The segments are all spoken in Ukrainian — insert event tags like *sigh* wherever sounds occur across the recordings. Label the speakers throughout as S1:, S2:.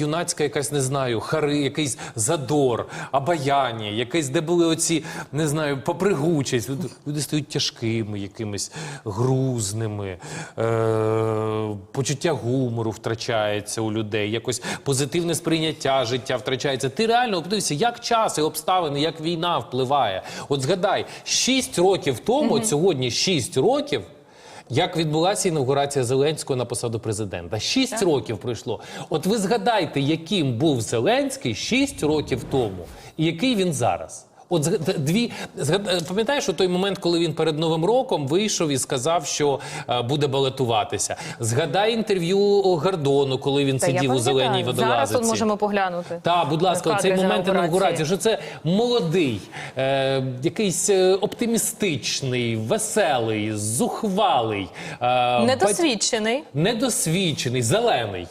S1: Юнацька якась, не знаю, хари, якийсь задор, обаяння, якесь, де були оці, не знаю, попригучість. Люди, стають тяжкими, якимись грузними, е- почуття гумору втрачається у людей, якось позитивне сприйняття життя втрачається. Ти реально подивися, як час і обставини, як війна впливає. От згадай, 6 років тому, от сьогодні 6 років. Як відбулася інаугурація Зеленського на посаду президента? Шість років пройшло. От ви згадайте, яким був Зеленський шість років тому, і який він зараз. От дві згад- пам'ятаєш у той момент, коли він перед новим роком вийшов і сказав, що е, буде балотуватися. Згадай інтерв'ю Гордону, коли він
S2: Та
S1: сидів у зеленій водолазиці.
S2: Зараз от можемо поглянути.
S1: Так, будь ласка, цей момент
S2: інаугурації.
S1: що це молодий, е, якийсь е, оптимістичний, веселий, зухвалий, е,
S2: Недосвідчений.
S1: недосвідчений, зелений.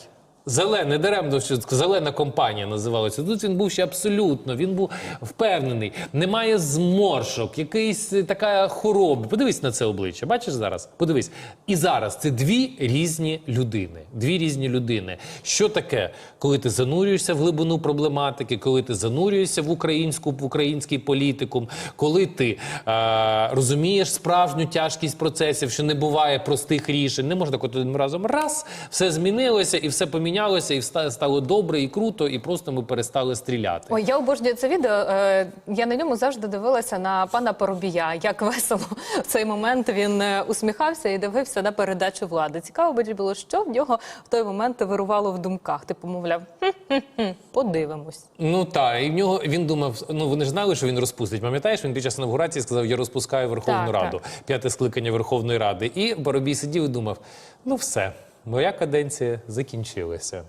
S1: Зелений, даремно що зелена компанія називалася. Тут він був ще абсолютно, він був впевнений. Немає зморшок, якийсь е, така хвороба. Подивись на це обличчя. Бачиш зараз? Подивись. І зараз це дві різні людини. Дві різні людини. Що таке, коли ти занурюєшся в глибину проблематики, коли ти занурюєшся в українську в український політикум, коли ти е, розумієш справжню тяжкість процесів, що не буває простих рішень. Не можна так разом раз все змінилося і все помінялося, і вста- стало добре і круто, і просто ми перестали стріляти.
S2: Ой, я обожнюю це відео. Е, Я на ньому завжди дивилася на пана Поробія. Як весело в цей момент він е, усміхався і дивився на передачу влади. Цікаво би було, що в нього в той момент вирувало в думках. Типу, мовляв, «Хм-хм-хм, подивимось.
S1: Ну так, і в нього він думав, ну вони ж знали, що він розпустить. Пам'ятаєш, він під час інаугурації сказав: Я розпускаю Верховну
S2: Так,
S1: Раду,
S2: так.
S1: п'яте скликання Верховної Ради. І Боробій сидів і думав: ну все, моя каденція закінчилася.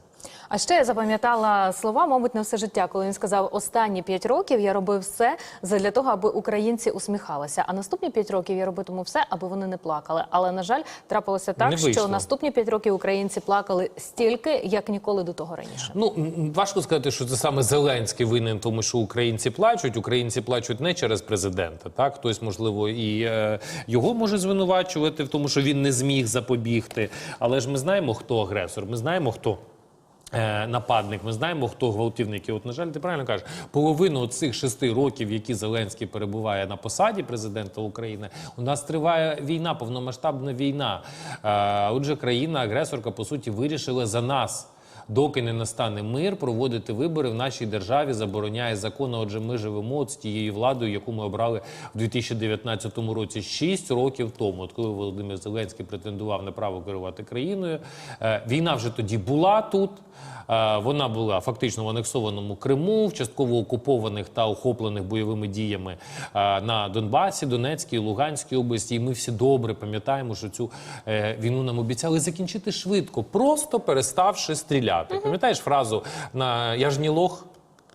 S2: А ще я запам'ятала слова, мабуть, на все життя, коли він сказав: останні п'ять років я робив все для того, аби українці усміхалися. А наступні п'ять років я робитиму все, аби вони не плакали. Але на жаль, трапилося так, що наступні п'ять років українці плакали стільки, як ніколи до того раніше.
S1: Ну важко сказати, що це саме Зеленський винен, тому що українці плачуть. Українці плачуть не через президента. Так хтось можливо і е, його може звинувачувати в тому, що він не зміг запобігти. Але ж ми знаємо, хто агресор. Ми знаємо, хто. Е, Нападник, ми знаємо, хто гвалтівники. От, на жаль, ти правильно кажеш, половину цих шести років, які Зеленський перебуває на посаді президента України, у нас триває війна, повномасштабна війна. Е, Отже, країна-агресорка, по суті, вирішила за нас. Доки не настане мир, проводити вибори в нашій державі забороняє закон. Отже, ми живемо з тією владою, яку ми обрали в 2019 році, 6 років тому. От коли Володимир Зеленський претендував на право керувати країною, е, війна вже тоді була тут. Е, Вона була фактично в анексованому Криму, в частково окупованих та охоплених бойовими діями е, на Донбасі, Донецькій, Луганській області. І ми всі добре пам'ятаємо, що цю війну нам обіцяли закінчити швидко, просто переставши стріляти. Пам'ятаєш фразу на я ж не лох?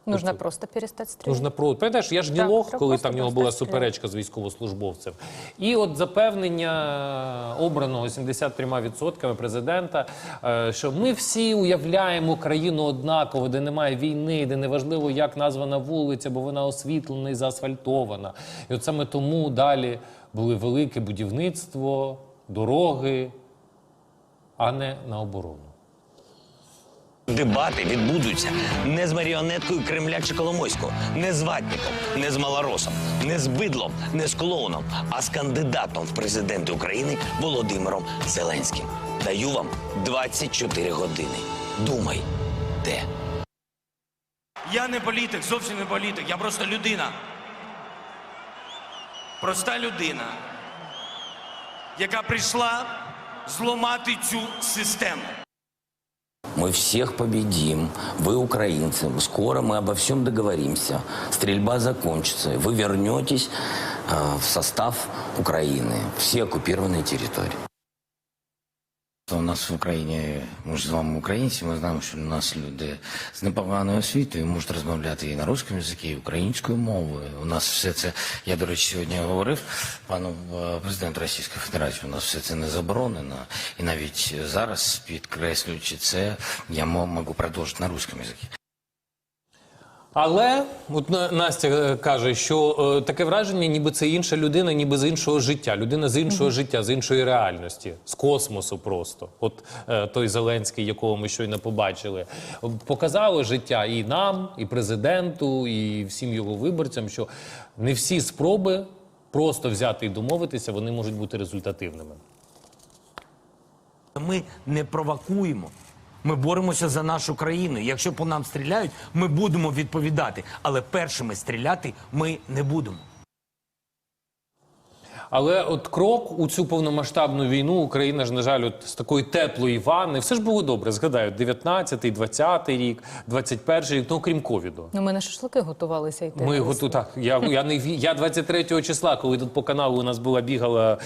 S2: Нужно просто перестати стріляти.
S1: Нужно про пам'ятаєш, я ж не
S2: Так,
S1: лох, коли там в нього була суперечка з військовослужбовцем. І от запевнення обраного 73% президента, е, що ми всі уявляємо країну однаково, де немає війни, де неважливо, як названа вулиця, бо вона освітлена і заасфальтована. І от саме тому далі були велике будівництво, дороги, а не на оборону.
S3: Дебати відбудуться не з маріонеткою Кремля чи Коломойського, не з ватником, не з малоросом, не з бидлом, не з клоуном, а з кандидатом в президенти України Володимиром Зеленським. Даю вам 24 години. Думай, де.
S4: Я не політик, зовсім не політик, я просто людина. Проста людина, яка прийшла зламати цю систему.
S3: Мы всех победим. Вы украинцы. Скоро мы обо всем договоримся. Стрельба закончится. Вы вернетесь э, в состав Украины. Все оккупированные территории.
S5: У нас в Україні, ми ж з вами українці, ми знаємо, що у нас люди з непоганою освітою можуть розмовляти і на русському язикі, і українською мовою. У нас все це, я, до речі, сьогодні говорив пану е, президенту Російської Федерації, у нас все це не заборонено. І навіть зараз, підкреслюючи це, я мо- можу продовжити на русському язикі.
S1: Але от Настя е, каже, що е, таке враження, ніби це інша людина, ніби з іншого життя. Людина з іншого життя, з іншої реальності, з космосу просто. От е, той Зеленський, якого ми щойно побачили, показало життя і нам, і президенту, і всім його виборцям, що не всі спроби просто взяти і домовитися, вони можуть бути результативними.
S3: Ми не провокуємо. Ми боремося за нашу країну. Якщо по нам стріляють, ми будемо відповідати. Але першими стріляти ми не будемо.
S1: Але от крок у цю повномасштабну війну Україна ж, на жаль, от з такої теплої ванни, все ж було добре. Згадаю, 19-й, 20-й рік, 21-й рік, ну окрім ковіду.
S2: Ну, ми на шашлики готувалися йти.
S1: Ми готу так. Я, я не я 23 числа, коли тут по каналу у нас була бігала.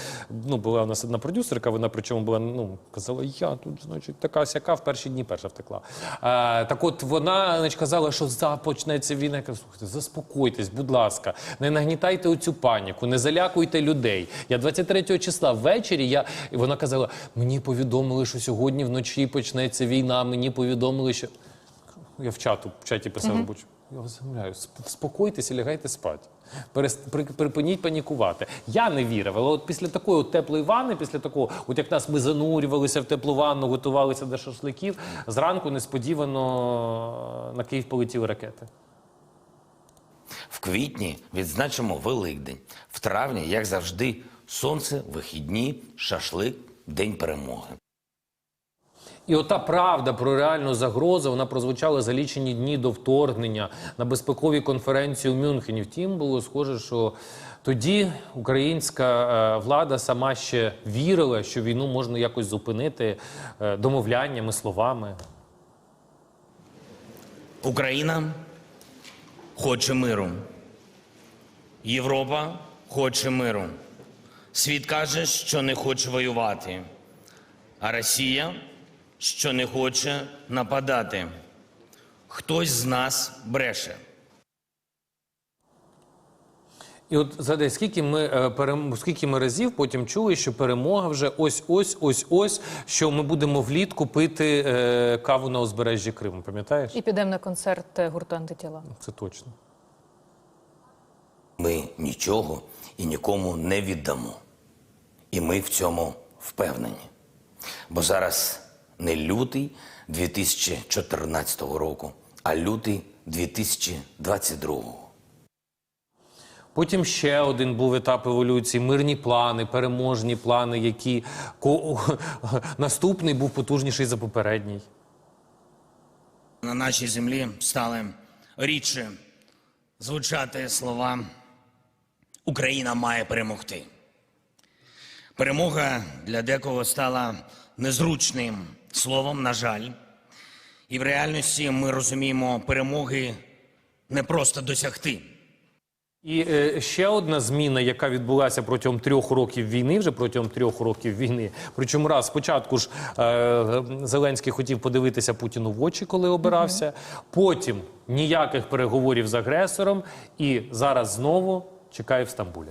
S1: Ну була у нас одна продюсерка. Вона причому була ну казала, я тут, значить, така сяка в перші дні перша втекла. А, так от вона значить, казала, що започнеться війна. Я кажу, слухайте, заспокойтесь, будь ласка, не нагнітайте оцю паніку, не залякуйте людей. Я 23 числа ввечері. Я і вона казала: мені повідомили, що сьогодні вночі почнеться війна. Мені повідомили, що я в чату в чаті писав робочу. Я вас замовляю, сп- спокойтеся, лягайте спати. Припиніть панікувати. Я не вірив, але от після такої от теплої ванни, після такого, от як нас ми занурювалися в теплу ванну, готувалися до шашликів, зранку несподівано на Київ полетіли ракети.
S5: Квітні відзначимо Великдень. В травні, як завжди, сонце, вихідні, шашлик, День перемоги.
S1: І ота правда про реальну загрозу вона прозвучала за лічені дні до вторгнення на безпековій конференції у Мюнхені. Втім, було схоже, що тоді українська е, влада сама ще вірила, що війну можна якось зупинити е, домовляннями, словами.
S3: Україна хоче миру. Європа хоче миру. Світ каже, що не хоче воювати. А Росія, що не хоче нападати. Хтось з нас бреше.
S1: І от згадай, скільки ми е, перем... скільки ми разів потім чули, що перемога вже ось ось ось ось, що ми будемо влітку пити е, каву на узбережжі Криму. Пам'ятаєш?
S2: І підемо на концерт е, гурту антитіла.
S1: Це точно.
S5: Нічого і нікому не віддамо. І ми в цьому впевнені. Бо зараз не лютий 2014 року, а лютий 2022.
S1: Потім ще один був етап еволюції: мирні плани, переможні плани, які ко... *laughs* наступний був потужніший за попередній.
S3: На нашій землі стали рідше звучати слова Україна має перемогти. Перемога для декого стала незручним словом, на жаль. І в реальності ми розуміємо перемоги не просто досягти.
S1: І е, ще одна зміна, яка відбулася протягом трьох років війни, вже протягом трьох років війни. Причому раз спочатку ж е, Зеленський хотів подивитися Путіну в очі, коли обирався. Потім ніяких переговорів з агресором, і зараз знову чекає в Стамбулі.